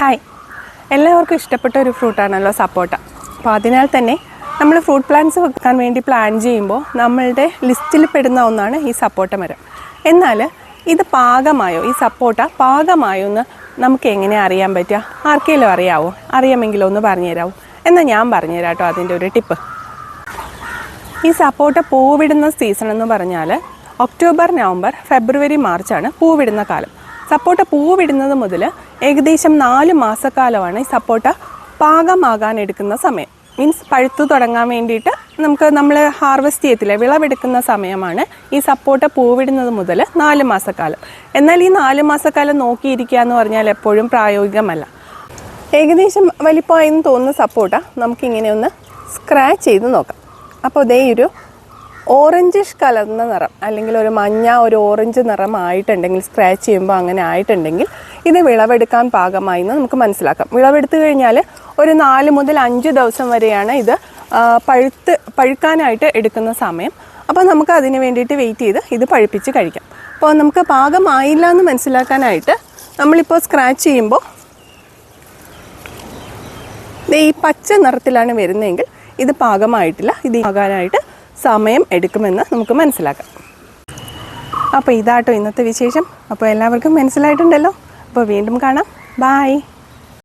Hi എല്ലാവർക്കും ഇഷ്ടപ്പെട്ട ഒരു ഫ്രൂട്ടാണല്ലോ സപ്പോട്ട. അപ്പോൾ അതിനാൽ തന്നെ നമ്മൾ ഫ്രൂട്ട് പ്ലാന്റ്സ് വെക്കാൻ വേണ്ടി പ്ലാൻ ചെയ്യുമ്പോൾ നമ്മളുടെ ലിസ്റ്റിൽ പെടുന്ന ഒന്നാണ് ഈ സപ്പോട്ട മരം. എന്നാൽ ഇത് പാകമായോ? ഈ സപ്പോട്ട പാകമായോ എന്ന് നമുക്ക് എങ്ങനെ അറിയാൻ പറ്റുക? ആർക്കെങ്കിലും അറിയാവോ? അറിയാമെങ്കിലോ ഒന്ന് പറഞ്ഞു തരാമോ എന്നാൽ ഞാൻ പറഞ്ഞുതരാം കേട്ടോ അതിന്റെ ഒരു ടിപ്പ്. ഈ സപ്പോട്ട പൂവിടുന്ന സീസൺ എന്ന് പറഞ്ഞാൽ ഒക്ടോബർ നവംബർ ഫെബ്രുവരി മാർച്ചാണ് പൂവിടുന്ന കാലം. സപ്പോട്ട പൂവിടുന്നത് മുതൽ ഏകദേശം നാല് മാസക്കാലമാണ് ഈ സപ്പോട്ട പാകമാകാൻ എടുക്കുന്ന സമയം. മീൻസ് പഴുത്തു തുടങ്ങാൻ വേണ്ടിയിട്ട് നമുക്ക് നമ്മൾ ഹാർവെസ്റ്റ് ചെയ്യത്തില്ല വിളവെടുക്കുന്ന സമയമാണ് ഈ സപ്പോട്ട പൂവിടുന്നത് മുതൽ നാല് മാസക്കാലം. എന്നാൽ ഈ നാല് മാസക്കാലം നോക്കിയിരിക്കുക എന്ന് പറഞ്ഞാൽ എപ്പോഴും പ്രായോഗികമല്ല. ഏകദേശം വലിപ്പമായെന്ന് തോന്നുന്ന സപ്പോട്ട നമുക്കിങ്ങനെ ഒന്ന് സ്ക്രാച്ച് ചെയ്ത് നോക്കാം. അപ്പോൾ ഇതേ ഒരു ഓറഞ്ചിഷ് കലർന്ന നിറം അല്ലെങ്കിൽ ഒരു മഞ്ഞ ഒരു ഓറഞ്ച് നിറം ആയിട്ടുണ്ടെങ്കിൽ സ്ക്രാച്ച് ചെയ്യുമ്പോൾ അങ്ങനെ ആയിട്ടുണ്ടെങ്കിൽ ഇത് വിളവെടുക്കാൻ പാകമായി എന്ന് നമുക്ക് മനസ്സിലാക്കാം. വിളവെടുത്ത് കഴിഞ്ഞാൽ ഒരു നാല് മുതൽ അഞ്ച് ദിവസം വരെയാണ് ഇത് പഴുത്ത് പഴുക്കാനായിട്ട് എടുക്കുന്ന സമയം. അപ്പോൾ നമുക്ക് അതിന് വേണ്ടിയിട്ട് വെയിറ്റ് ചെയ്ത് ഇത് പഴുപ്പിച്ച് കഴിക്കാം. അപ്പോൾ നമുക്ക് പാകമായില്ല എന്ന് മനസ്സിലാക്കാനായിട്ട് നമ്മളിപ്പോൾ സ്ക്രാച്ച് ചെയ്യുമ്പോൾ ഈ പച്ച നിറത്തിലാണ് വരുന്നതെങ്കിൽ ഇത് പാകമായിട്ടില്ല ഇത് ആകാനായിട്ട് സമയം എടുക്കുമെന്ന് നമുക്ക് മനസ്സിലാക്കാം. അപ്പോൾ ഇതാട്ടോ ഇന്നത്തെ വിശേഷം. അപ്പോൾ എല്ലാവർക്കും മനസ്സിലായിട്ടുണ്ടല്ലോ. അപ്പോൾ വീണ്ടും കാണാം. ബായ്